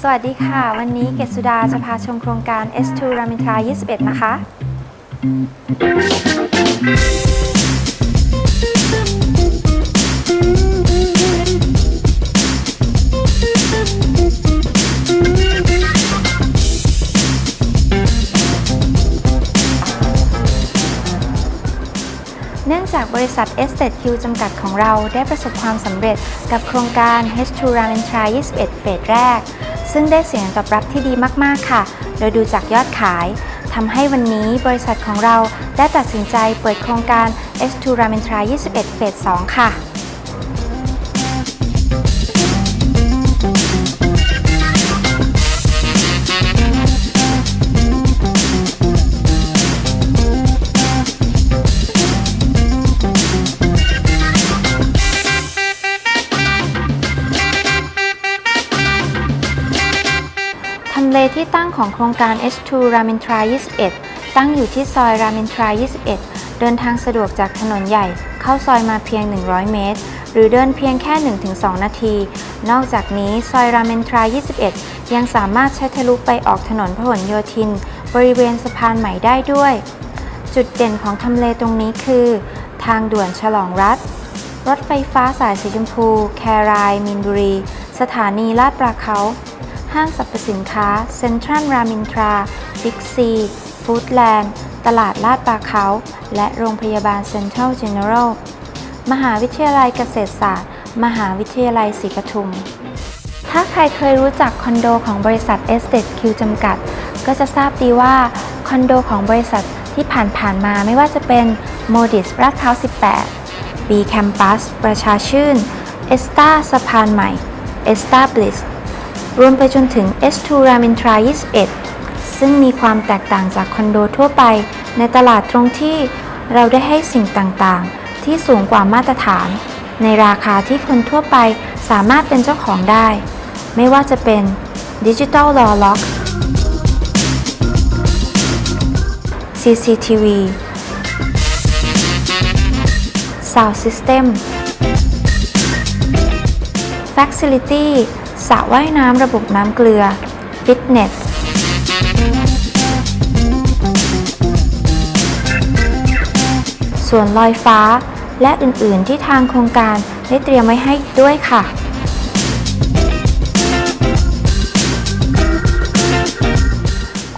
สวัสดีค่ะ วันนี้เกษุดาจะพาชมโครงการ S2 รามินทรา 21 นะคะ จากบริษัท e s t a t e Q จำกัดของเราได้ประสบความสำเร็จกับโครงการ H2 Ramintra 21 เฟสแรก ซึ่งได้เสียงตอบรับที่ดีมาก ๆ ค่ะ โดยดูจากยอดขายทำให้วันนี้บริษัทของเราได้ตัดสินใจเปิดโครงการ H2 Ramintra 21 เฟส2ค่ะำเลที่ตั้งของโครงการ H2 รามอินทรา 21 ตั้งอยู่ที่ซอยรามอินทรา 21 เดินทางสะดวกจากถนนใหญ่ เข้าซอยมาเพียง 100 เมตร หรือเดินเพียงแค่ 1-2 นาที นอกจากนี้ซอยรามอินทรา 21 ยังสามารถใช้ทะลุไปออกถนนพหลโยธิน บริเวณสะพานใหม่ได้ด้วย จุดเด่นของทำเลตรงนี้คือ ทางด่วนฉลองรัฐ รถไฟฟ้าสายสีชมพู แคราย มินบุรี สถานีลาดปลาเขา ห้างสรรพสินค้าเซ็นทรัลรามินทราบิ๊กซีฟู้ดแลนด์ ตลาดลาดปลาเขา และโรงพยาบาลเซ็นทรัลเจเนอรัลมหาวิทยาลัยเกษตรศาสตร์ มหาวิทยาลัยศรีปทุม ถ้าใครเคยรู้จักคอนโดของบริษัท Estate Q จำกัด ก็จะทราบดีว่าคอนโดของบริษัทที่ผ่านๆมาไม่ว่าจะเป็น Modis ลาดพร้าว 18 B Campus ประชาชื่น e s t a สะพานใหม่ e s t a Bliss รวมไปจนถึง S2 Ramintra 21 ซึ่งมีความแตกต่างจากคอนโดทั่วไป ในตลาดตรงที่เราได้ให้สิ่งต่างๆ ที่สูงกว่ามาตรฐาน ในราคาที่คนทั่วไปสามารถเป็นเจ้าของได้ ไม่ว่าจะเป็น Digital Door Lock CCTV Sound System Facility สระว่ายน้ำระบบน้ำเกลือ ฟิตเนส ส่วนลอยฟ้า และอื่น ๆ ที่ทางโครงการได้เตรียมไว้ให้ด้วยค่ะ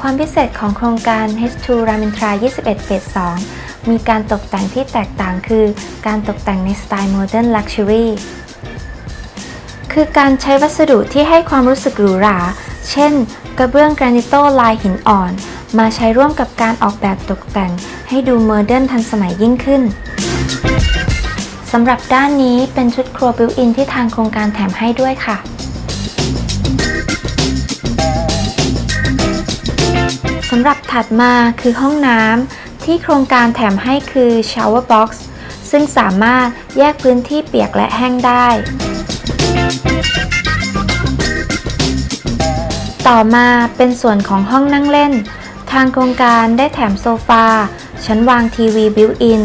ความพิเศษของโครงการ H2 Ramintra 21 เฟส 2 มีการตกแต่งที่แตกต่างคือ การตกแต่งในสไตล์ Modern Luxury คือการใช้วัสดุที่ให้ความรู้สึกหรูหรา เช่น กระเบื้องกรนิโตลายหินอ่อน มาใช้ร่วมกับการออกแบบตกแต่ง ให้ดูโมเดิร์นทันสมัยยิ่งขึ้นสำหรับด้านนี้เป็นชุดครัวบิวอินที่ทางโครงการแถมให้ด้วยค่ะ สำหรับถัดมาคือห้องน้ำที่โครงการแถมให้คือ Shower Box ซึ่งสามารถแยกพื้นที่เปียกและแห้งได้ ต่อมาเป็นส่วนของห้องนั่งเล่น ทางโครงการได้แถมโซฟา ชั้นวางทีวีบิวอิน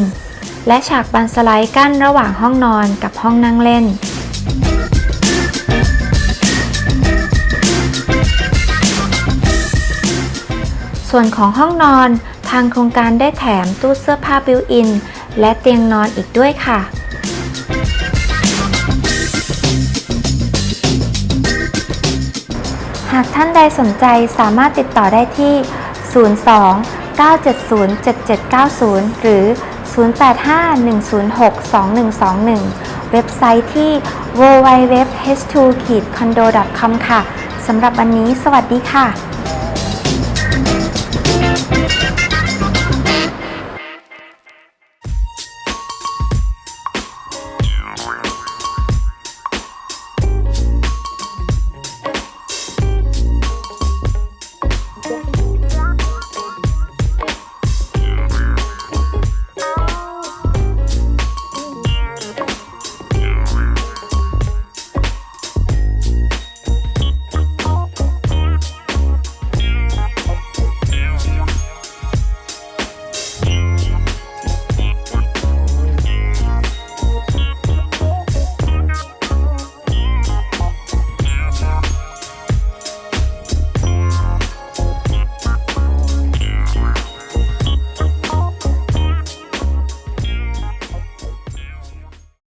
และฉากบันสไลด์กั้นระหว่างห้องนอนกับห้องนั่งเล่น ส่วนของห้องนอน ทางโครงการได้แถมตู้เสื้อผ้าบิวอิน และเตียงนอนอีกด้วยค่ะ หากท่านใดสนใจสามารถติดต่อได้ที่ 02-970-7790 หรือ 0851062121 เว็บไซต์ที่ www.h2-condo.com ค่ะ สำหรับวันนี้สวัสดีค่ะ